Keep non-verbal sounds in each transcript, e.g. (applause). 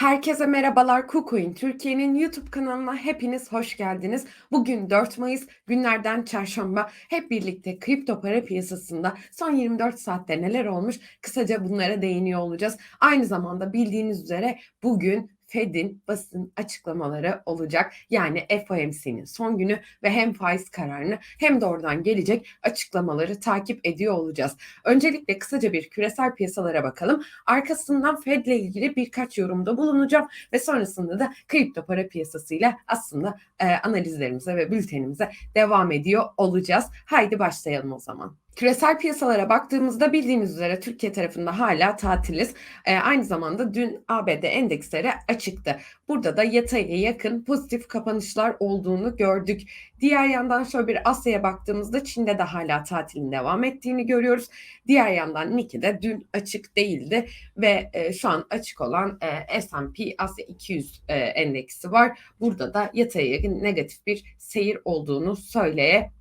Herkese merhabalar. KuCoin Türkiye'nin YouTube kanalına hepiniz hoş geldiniz. Bugün 4 Mayıs günlerden çarşamba. Hep birlikte kripto para piyasasında son 24 saatte neler olmuş kısaca bunlara değiniyor olacağız. Aynı zamanda bildiğiniz üzere bugün Fed'in basın açıklamaları olacak. Yani FOMC'nin son günü ve hem faiz kararını hem de oradan gelecek açıklamaları takip ediyor olacağız. Öncelikle kısaca bir küresel piyasalara bakalım. Arkasından Fed'le ilgili birkaç yorumda bulunacağım ve sonrasında da kripto para piyasasıyla aslında e, analizlerimize ve bültenimize devam ediyor olacağız. Haydi başlayalım o zaman. Küresel piyasalara baktığımızda bildiğiniz üzere Türkiye tarafında hala tatiliz. E, aynı zamanda dün ABD endeksleri açıktı. Burada da yataya yakın pozitif kapanışlar olduğunu gördük. Diğer yandan şöyle bir Asya'ya baktığımızda Çin'de de hala tatilin devam ettiğini görüyoruz. Diğer yandan Nikkei dün açık değildi ve e, şu an açık olan e, S&P Asya 200 e, endeksi var. Burada da yataya yakın negatif bir seyir olduğunu söyleyebiliriz.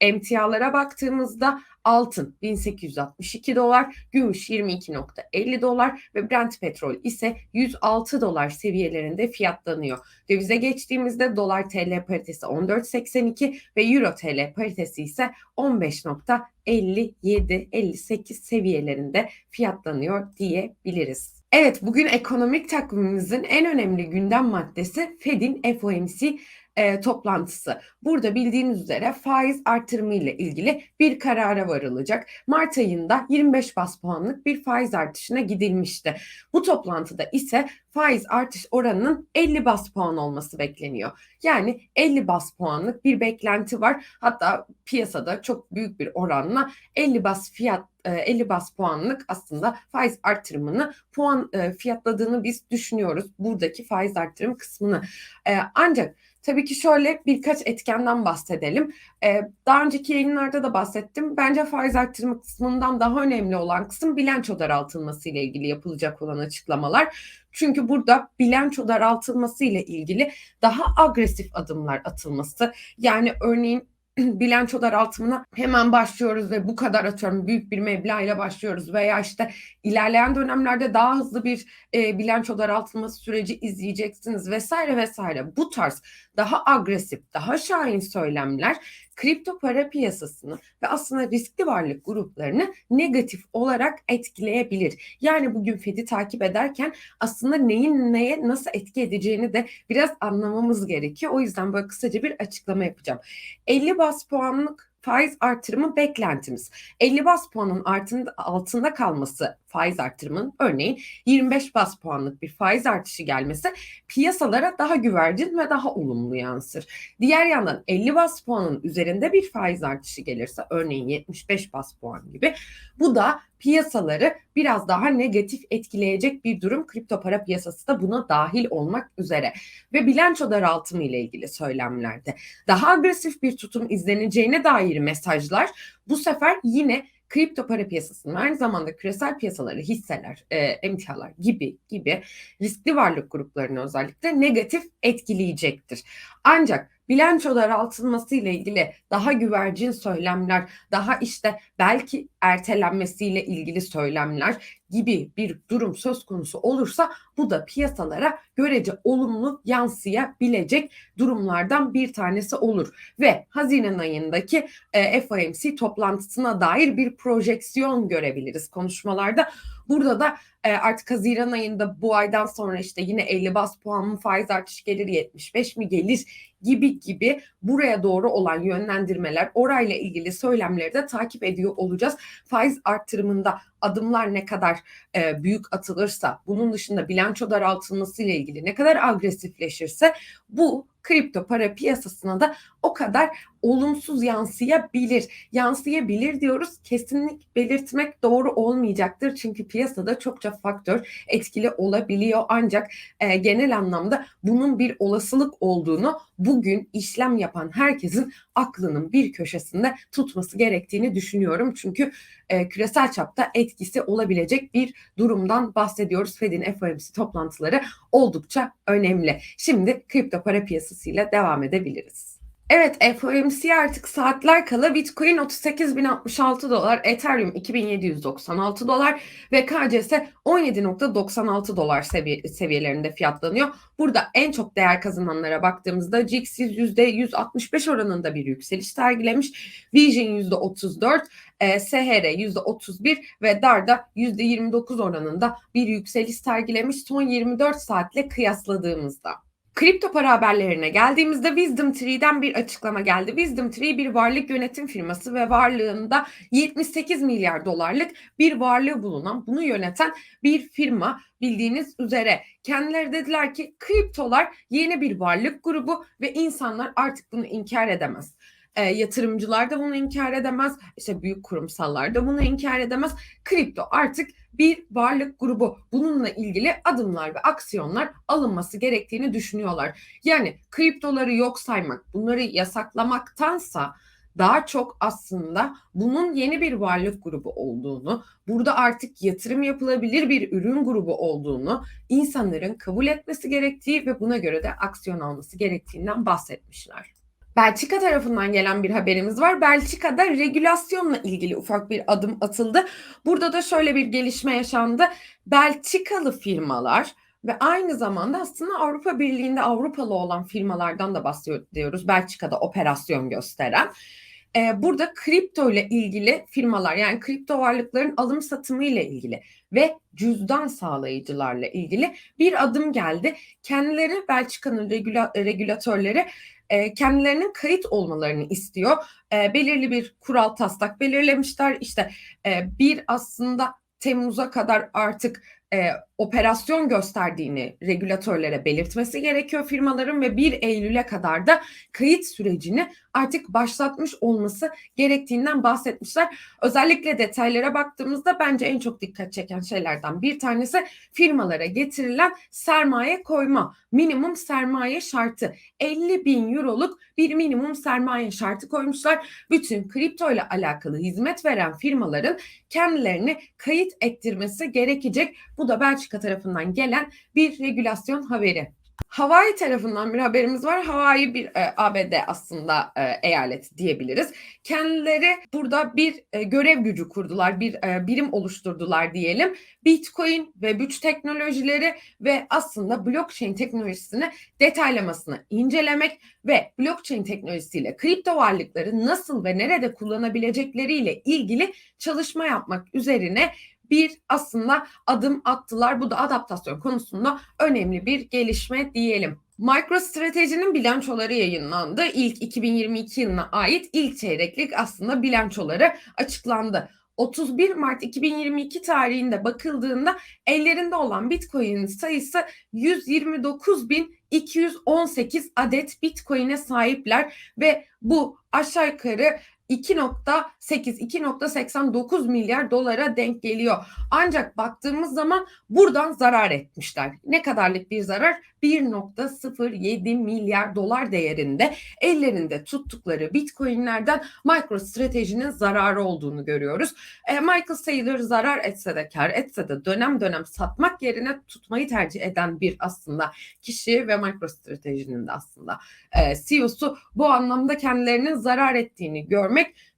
Emtialara baktığımızda altın 1862 dolar, gümüş 22.50 dolar ve Brent petrol ise 106 dolar seviyelerinde fiyatlanıyor. Dövize geçtiğimizde dolar TL paritesi 14.82 ve euro TL paritesi ise 15.57-58 seviyelerinde fiyatlanıyor diyebiliriz. Evet bugün ekonomik takvimimizin en önemli gündem maddesi Fed'in FOMC e, toplantısı. Burada bildiğiniz üzere faiz artırımı ile ilgili bir karara varılacak. Mart ayında 25 bas puanlık bir faiz artışına gidilmişti. Bu toplantıda ise faiz artış oranının 50 bas puan olması bekleniyor. Yani 50 bas puanlık bir beklenti var. Hatta piyasada çok büyük bir oranla 50 bas fiyat 50 e, bas puanlık aslında faiz artırımını puan e, fiyatladığını biz düşünüyoruz. Buradaki faiz artırım kısmını. E, ancak Tabii ki şöyle birkaç etkenden bahsedelim. Ee, daha önceki yayınlarda da bahsettim. Bence faiz arttırma kısmından daha önemli olan kısım bilanço daraltılması ile ilgili yapılacak olan açıklamalar. Çünkü burada bilanço daraltılması ile ilgili daha agresif adımlar atılması. Yani örneğin (clears throat) bilanço daraltımına hemen başlıyoruz ve bu kadar atıyorum büyük bir meblağ ile başlıyoruz veya işte ilerleyen dönemlerde daha hızlı bir e, bilanço daraltılması süreci izleyeceksiniz vesaire vesaire. Bu tarz daha agresif, daha şahin söylemler kripto para piyasasını ve aslında riskli varlık gruplarını negatif olarak etkileyebilir. Yani bugün Fed'i takip ederken aslında neyin neye nasıl etki edeceğini de biraz anlamamız gerekiyor. O yüzden böyle kısaca bir açıklama yapacağım. 50 bas puanlık faiz artırımı beklentimiz. 50 bas puanın altında, kalması faiz artırımının örneğin 25 bas puanlık bir faiz artışı gelmesi piyasalara daha güvercin ve daha olumlu yansır. Diğer yandan 50 bas puanın üzerinde bir faiz artışı gelirse örneğin 75 bas puan gibi bu da piyasaları biraz daha negatif etkileyecek bir durum. Kripto para piyasası da buna dahil olmak üzere. Ve bilanço daraltımı ile ilgili söylemlerde daha agresif bir tutum izleneceğine dair mesajlar bu sefer yine kripto para piyasasının aynı zamanda küresel piyasaları, hisseler, e, emtialar gibi gibi riskli varlık gruplarını özellikle negatif etkileyecektir. Ancak bilanço daraltılması ile ilgili daha güvercin söylemler, daha işte belki ertelenmesiyle ilgili söylemler gibi bir durum söz konusu olursa bu da piyasalara görece olumlu yansıyabilecek durumlardan bir tanesi olur. Ve Haziran ayındaki e, FOMC toplantısına dair bir projeksiyon görebiliriz konuşmalarda. Burada da e, artık Haziran ayında bu aydan sonra işte yine 50 bas puan mı faiz artışı gelir 75 mi gelir gibi gibi buraya doğru olan yönlendirmeler orayla ilgili söylemleri de takip ediyor olacağız. Faiz arttırımında adımlar ne kadar e, büyük atılırsa bunun dışında bilanço daraltılması ile ilgili ne kadar agresifleşirse bu kripto para piyasasına da o kadar olumsuz yansıyabilir. Yansıyabilir diyoruz. Kesinlik belirtmek doğru olmayacaktır. Çünkü piyasada çokça faktör etkili olabiliyor. Ancak e, genel anlamda bunun bir olasılık olduğunu bugün işlem yapan herkesin aklının bir köşesinde tutması gerektiğini düşünüyorum. Çünkü e, küresel çapta etkisi olabilecek bir durumdan bahsediyoruz. Fed'in FOMC toplantıları oldukça önemli. Şimdi kripto para piyasasıyla devam edebiliriz. Evet, FOMC artık saatler kala Bitcoin 38.066 dolar, Ethereum 2796 dolar ve KCS 17.96 dolar seviye, seviyelerinde fiyatlanıyor. Burada en çok değer kazananlara baktığımızda GX %165 oranında bir yükseliş sergilemiş. Vision %34, e, SHR %31 ve DAR'da %29 oranında bir yükseliş sergilemiş son 24 saatle kıyasladığımızda. Kripto para haberlerine geldiğimizde Wisdom Tree'den bir açıklama geldi. Wisdom Tree bir varlık yönetim firması ve varlığında 78 milyar dolarlık bir varlığı bulunan, bunu yöneten bir firma bildiğiniz üzere. Kendileri dediler ki kriptolar yeni bir varlık grubu ve insanlar artık bunu inkar edemez. E, yatırımcılar da bunu inkar edemez. İşte büyük kurumsallar da bunu inkar edemez. Kripto artık bir varlık grubu. Bununla ilgili adımlar ve aksiyonlar alınması gerektiğini düşünüyorlar. Yani kriptoları yok saymak, bunları yasaklamaktansa daha çok aslında bunun yeni bir varlık grubu olduğunu, burada artık yatırım yapılabilir bir ürün grubu olduğunu insanların kabul etmesi gerektiği ve buna göre de aksiyon alması gerektiğinden bahsetmişler. Belçika tarafından gelen bir haberimiz var. Belçika'da regülasyonla ilgili ufak bir adım atıldı. Burada da şöyle bir gelişme yaşandı. Belçikalı firmalar ve aynı zamanda aslında Avrupa Birliği'nde Avrupalı olan firmalardan da bahsediyoruz. Belçika'da operasyon gösteren. Ee, burada kripto ile ilgili firmalar yani kripto varlıkların alım satımı ile ilgili ve cüzdan sağlayıcılarla ilgili bir adım geldi. Kendileri Belçika'nın regüla, regülatörleri e, kendilerinin kayıt olmalarını istiyor. E, belirli bir kural taslak belirlemişler. İşte e, bir aslında Temmuz'a kadar artık e, operasyon gösterdiğini regülatörlere belirtmesi gerekiyor firmaların ve 1 Eylül'e kadar da kayıt sürecini artık başlatmış olması gerektiğinden bahsetmişler. Özellikle detaylara baktığımızda bence en çok dikkat çeken şeylerden bir tanesi firmalara getirilen sermaye koyma, minimum sermaye şartı. 50 bin euroluk bir minimum sermaye şartı koymuşlar. Bütün kripto ile alakalı hizmet veren firmaların kendilerini kayıt ettirmesi gerekecek. Bu da belki Belçika tarafından gelen bir regülasyon haberi. Hawaii tarafından bir haberimiz var. Hawaii bir e, ABD aslında e, eyalet diyebiliriz. Kendileri burada bir e, görev gücü kurdular, bir e, birim oluşturdular diyelim. Bitcoin ve güç teknolojileri ve aslında blockchain teknolojisini detaylamasını incelemek ve blockchain teknolojisiyle kripto varlıkları nasıl ve nerede kullanabilecekleriyle ilgili çalışma yapmak üzerine bir aslında adım attılar. Bu da adaptasyon konusunda önemli bir gelişme diyelim. MicroStrategy'nin bilançoları yayınlandı. İlk 2022 yılına ait ilk çeyreklik aslında bilançoları açıklandı. 31 Mart 2022 tarihinde bakıldığında ellerinde olan Bitcoin'in sayısı 129.218 adet Bitcoin'e sahipler ve bu aşağı yukarı 2.8-2.89 milyar dolara denk geliyor. Ancak baktığımız zaman buradan zarar etmişler. Ne kadarlık bir zarar? 1.07 milyar dolar değerinde ellerinde tuttukları bitcoinlerden MicroStrategy'nin zararı olduğunu görüyoruz. E, Michael Saylor zarar etse de kar etse de dönem dönem satmak yerine tutmayı tercih eden bir aslında kişi ve MicroStrategy'nin de aslında e, CEO'su bu anlamda kendilerinin zarar ettiğini görmek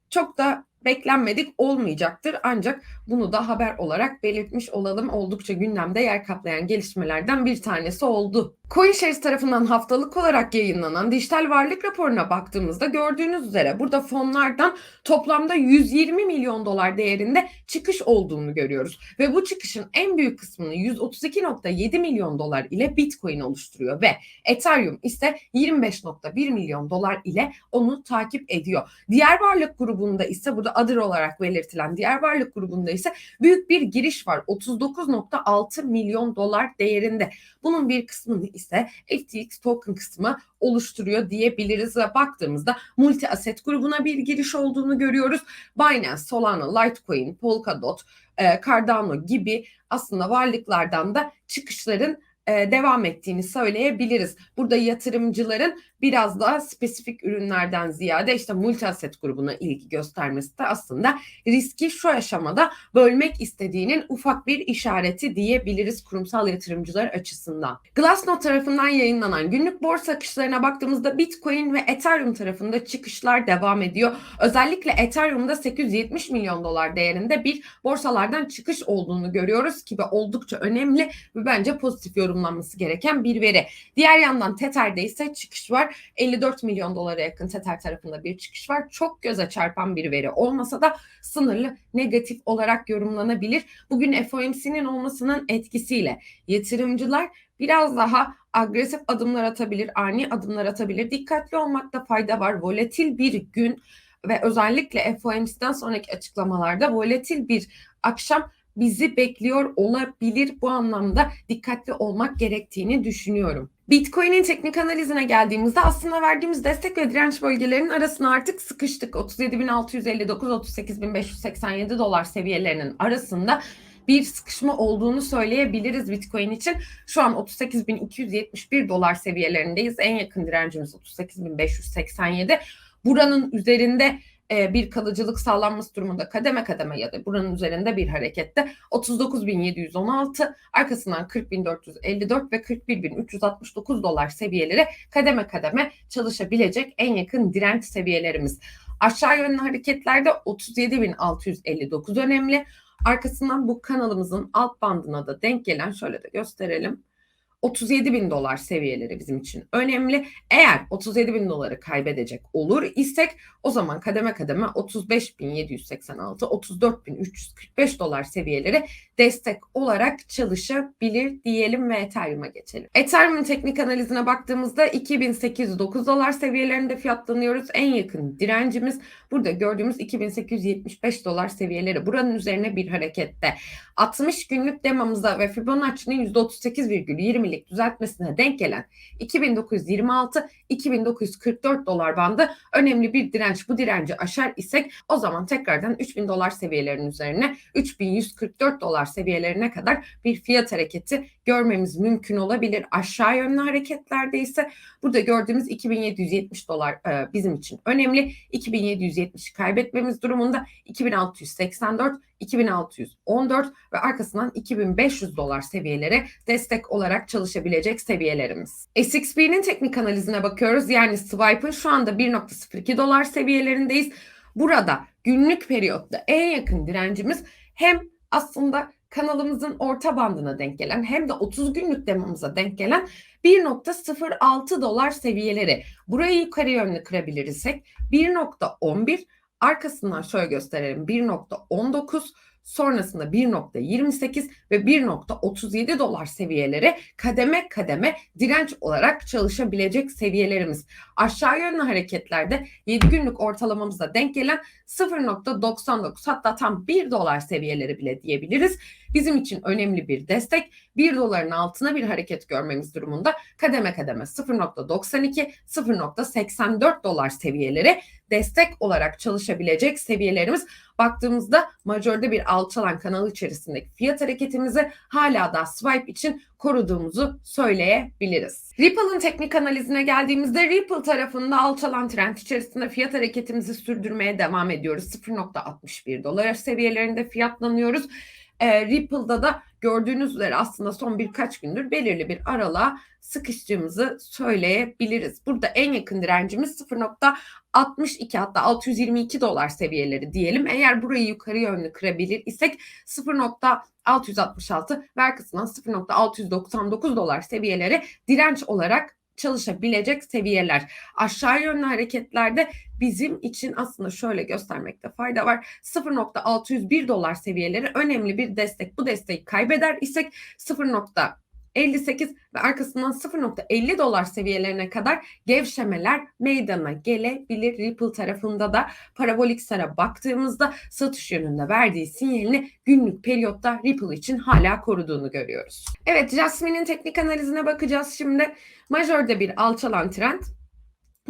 çok da beklenmedik olmayacaktır. Ancak bunu da haber olarak belirtmiş olalım. Oldukça gündemde yer kaplayan gelişmelerden bir tanesi oldu. CoinShares tarafından haftalık olarak yayınlanan dijital varlık raporuna baktığımızda gördüğünüz üzere burada fonlardan toplamda 120 milyon dolar değerinde çıkış olduğunu görüyoruz. Ve bu çıkışın en büyük kısmını 132.7 milyon dolar ile Bitcoin oluşturuyor ve Ethereum ise 25.1 milyon dolar ile onu takip ediyor. Diğer varlık grubunda ise burada adır olarak belirtilen diğer varlık grubunda ise büyük bir giriş var. 39.6 milyon dolar değerinde. Bunun bir kısmını ise FTX token kısmı oluşturuyor diyebiliriz baktığımızda multi asset grubuna bir giriş olduğunu görüyoruz. Binance, Solana, Litecoin, Polkadot, e, Cardano gibi aslında varlıklardan da çıkışların e, devam ettiğini söyleyebiliriz. Burada yatırımcıların biraz daha spesifik ürünlerden ziyade işte multi asset grubuna ilgi göstermesi de aslında riski şu aşamada bölmek istediğinin ufak bir işareti diyebiliriz kurumsal yatırımcılar açısından. Glassnode tarafından yayınlanan günlük borsa akışlarına baktığımızda Bitcoin ve Ethereum tarafında çıkışlar devam ediyor. Özellikle Ethereum'da 870 milyon dolar değerinde bir borsalardan çıkış olduğunu görüyoruz ki ve oldukça önemli ve bence pozitif yorumlanması gereken bir veri. Diğer yandan Tether'de ise çıkış var. 54 milyon dolara yakın Tether tarafında bir çıkış var. Çok göze çarpan bir veri olmasa da sınırlı negatif olarak yorumlanabilir. Bugün FOMC'nin olmasının etkisiyle yatırımcılar biraz daha agresif adımlar atabilir, ani adımlar atabilir. Dikkatli olmakta fayda var. Volatil bir gün ve özellikle FOMC'den sonraki açıklamalarda volatil bir akşam bizi bekliyor olabilir. Bu anlamda dikkatli olmak gerektiğini düşünüyorum. Bitcoin'in teknik analizine geldiğimizde aslında verdiğimiz destek ve direnç bölgelerinin arasına artık sıkıştık. 37.659-38.587 dolar seviyelerinin arasında bir sıkışma olduğunu söyleyebiliriz Bitcoin için. Şu an 38.271 dolar seviyelerindeyiz. En yakın direncimiz 38.587. Buranın üzerinde e, bir kalıcılık sağlanması durumunda kademe kademe ya da buranın üzerinde bir harekette 39.716 arkasından 40.454 ve 41.369 dolar seviyeleri kademe kademe çalışabilecek en yakın direnç seviyelerimiz. Aşağı yönlü hareketlerde 37.659 önemli. Arkasından bu kanalımızın alt bandına da denk gelen şöyle de gösterelim. 37 bin dolar seviyeleri bizim için önemli. Eğer 37 bin doları kaybedecek olur isek o zaman kademe kademe 35 bin 786, 34 bin 345 dolar seviyeleri destek olarak çalışabilir diyelim ve Ethereum'a geçelim. Ethereum'un teknik analizine baktığımızda 2809 dolar seviyelerinde fiyatlanıyoruz. En yakın direncimiz burada gördüğümüz 2875 dolar seviyeleri. Buranın üzerine bir harekette. 60 günlük demamızda ve Fibonacci'nin %38,20'lik düzeltmesine denk gelen 2926-2944 dolar bandı önemli bir direnç. Bu direnci aşar isek o zaman tekrardan 3000 dolar seviyelerinin üzerine 3144 dolar seviyelerine kadar bir fiyat hareketi görmemiz mümkün olabilir. Aşağı yönlü hareketlerde ise burada gördüğümüz 2770 dolar e, bizim için önemli. 2770 kaybetmemiz durumunda 2684 2614 ve arkasından 2500 dolar seviyeleri destek olarak çalışabilecek seviyelerimiz. SXP'nin teknik analizine bakıyoruz. Yani Swipe'ın şu anda 1.02 dolar seviyelerindeyiz. Burada günlük periyotta en yakın direncimiz hem aslında kanalımızın orta bandına denk gelen hem de 30 günlük demamıza denk gelen 1.06 dolar seviyeleri. Burayı yukarı yönlü kırabilirsek 1.11 arkasından şöyle gösterelim. 1.19 sonrasında 1.28 ve 1.37 dolar seviyeleri kademe kademe direnç olarak çalışabilecek seviyelerimiz. Aşağı yönlü hareketlerde 7 günlük ortalamamıza denk gelen 0.99 hatta tam 1 dolar seviyeleri bile diyebiliriz. Bizim için önemli bir destek. 1 doların altına bir hareket görmemiz durumunda kademe kademe 0.92 0.84 dolar seviyeleri destek olarak çalışabilecek seviyelerimiz. Baktığımızda majörde bir alçalan kanal içerisindeki fiyat hareketimizi hala da swipe için koruduğumuzu söyleyebiliriz. Ripple'ın teknik analizine geldiğimizde Ripple tarafında alçalan trend içerisinde fiyat hareketimizi sürdürmeye devam ediyoruz. 0.61 dolar seviyelerinde fiyatlanıyoruz. E, Ripple'da da gördüğünüz üzere aslında son birkaç gündür belirli bir aralığa sıkıştığımızı söyleyebiliriz. Burada en yakın direncimiz 0.62 hatta 622 dolar seviyeleri diyelim. Eğer burayı yukarı yönlü kırabilir isek 0.666 ve arkasından 0.699 dolar seviyeleri direnç olarak çalışabilecek seviyeler. Aşağı yönlü hareketlerde bizim için aslında şöyle göstermekte fayda var. 0.601 dolar seviyeleri önemli bir destek. Bu desteği kaybeder isek 0. 58 ve arkasından 0.50 dolar seviyelerine kadar gevşemeler meydana gelebilir. Ripple tarafında da parabolik sara baktığımızda satış yönünde verdiği sinyalini günlük periyotta Ripple için hala koruduğunu görüyoruz. Evet Jasmine'in teknik analizine bakacağız şimdi. Majörde bir alçalan trend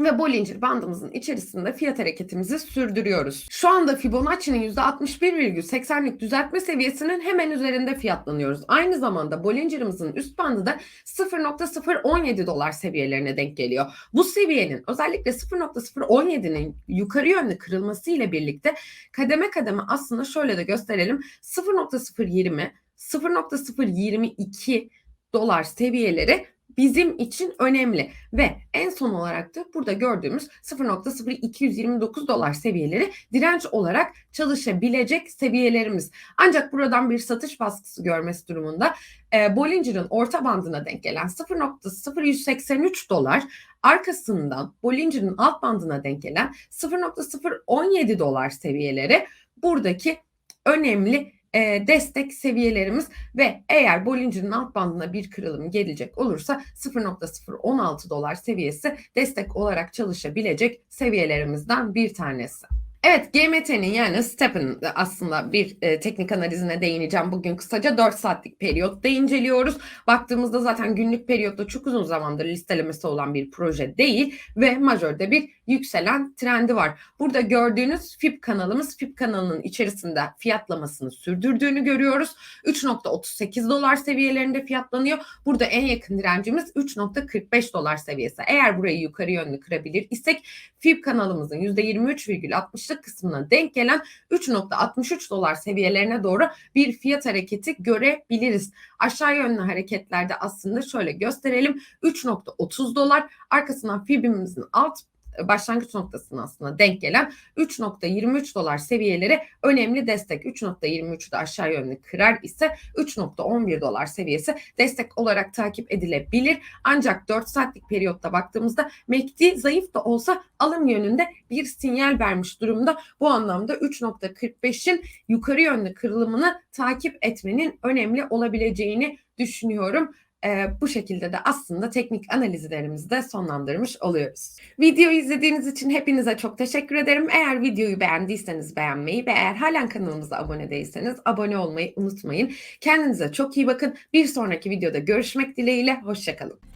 ve Bollinger bandımızın içerisinde fiyat hareketimizi sürdürüyoruz. Şu anda Fibonacci'nin %61,80'lik düzeltme seviyesinin hemen üzerinde fiyatlanıyoruz. Aynı zamanda Bollinger'ımızın üst bandı da 0.017 dolar seviyelerine denk geliyor. Bu seviyenin özellikle 0.017'nin yukarı yönlü kırılması ile birlikte kademe kademe aslında şöyle de gösterelim. 0.020, 0.022 dolar seviyeleri bizim için önemli ve en son olarak da burada gördüğümüz 0.0229 dolar seviyeleri direnç olarak çalışabilecek seviyelerimiz. Ancak buradan bir satış baskısı görmesi durumunda e, Bollinger'ın orta bandına denk gelen 0.0183 dolar arkasından Bollinger'ın alt bandına denk gelen 0.017 dolar seviyeleri buradaki önemli e, destek seviyelerimiz ve eğer Bollinger'ın alt bandına bir kırılım gelecek olursa 0.016 dolar seviyesi destek olarak çalışabilecek seviyelerimizden bir tanesi. Evet GMT'nin yani Step'in aslında bir e, teknik analizine değineceğim. Bugün kısaca 4 saatlik periyotta inceliyoruz. Baktığımızda zaten günlük periyotta çok uzun zamandır listelemesi olan bir proje değil ve majörde bir yükselen trendi var. Burada gördüğünüz FIP kanalımız FIP kanalının içerisinde fiyatlamasını sürdürdüğünü görüyoruz. 3.38 dolar seviyelerinde fiyatlanıyor. Burada en yakın direncimiz 3.45 dolar seviyesi. Eğer burayı yukarı yönlü kırabilir isek FIP kanalımızın %23,60'lık kısmına denk gelen 3.63 dolar seviyelerine doğru bir fiyat hareketi görebiliriz. Aşağı yönlü hareketlerde aslında şöyle gösterelim. 3.30 dolar arkasından FIB'imizin alt başlangıç noktasına aslında denk gelen 3.23 dolar seviyeleri önemli destek. 3.23'ü de aşağı yönlü kırar ise 3.11 dolar seviyesi destek olarak takip edilebilir. Ancak 4 saatlik periyotta baktığımızda MACD zayıf da olsa alım yönünde bir sinyal vermiş durumda. Bu anlamda 3.45'in yukarı yönlü kırılımını takip etmenin önemli olabileceğini düşünüyorum e, bu şekilde de aslında teknik analizlerimizi de sonlandırmış oluyoruz. Videoyu izlediğiniz için hepinize çok teşekkür ederim. Eğer videoyu beğendiyseniz beğenmeyi ve eğer halen kanalımıza abone değilseniz abone olmayı unutmayın. Kendinize çok iyi bakın. Bir sonraki videoda görüşmek dileğiyle. Hoşçakalın.